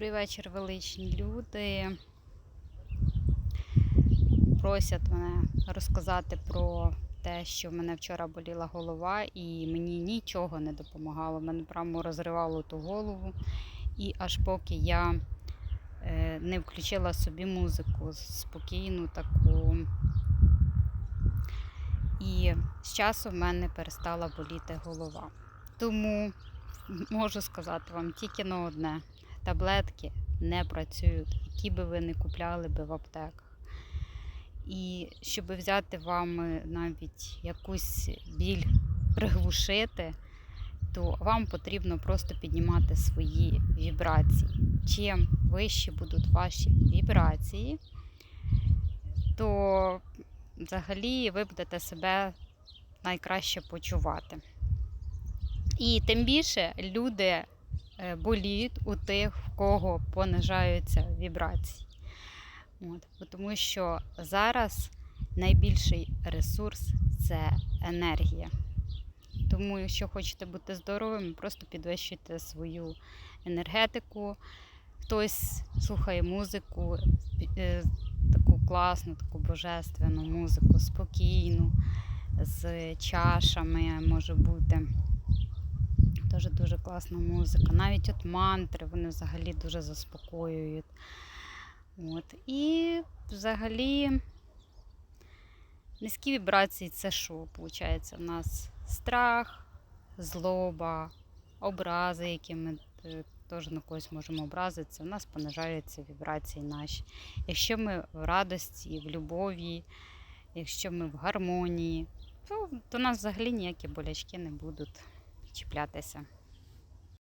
Добрий вечір, величні люди. Просять мене розказати про те, що в мене вчора боліла голова, і мені нічого не допомагало. Мене прямо розривало ту голову. І аж поки я е, не включила собі музику спокійну таку. І з часу в мене перестала боліти голова. Тому можу сказати вам тільки на одне: таблетки не працюють, які би ви не купляли би в аптеках. І щоб взяти вам е, навіть якусь біль приглушити, то вам потрібно просто піднімати свої вібрації. Чим вищі будуть ваші вібрації, то взагалі ви будете себе найкраще почувати. І тим більше люди е, боліють у тих, в кого понижаються вібрації. От, тому що зараз найбільший ресурс це енергія. Тому, якщо хочете бути здоровими, просто підвищуйте свою енергетику. Хтось слухає музику, е, таку класну, таку божественну музику, спокійну, з чашами може бути. Теж дуже класна музика. Навіть от мантри, вони взагалі дуже заспокоюють. От. І взагалі низькі вібрації це що? Виходить, у нас страх, злоба, образи, які ми е, теж на когось можемо образитися, у нас понижаються вібрації наші. Якщо ми в радості, в любові, якщо ми в гармонії, то до нас взагалі ніякі болячки не будуть чіплятися.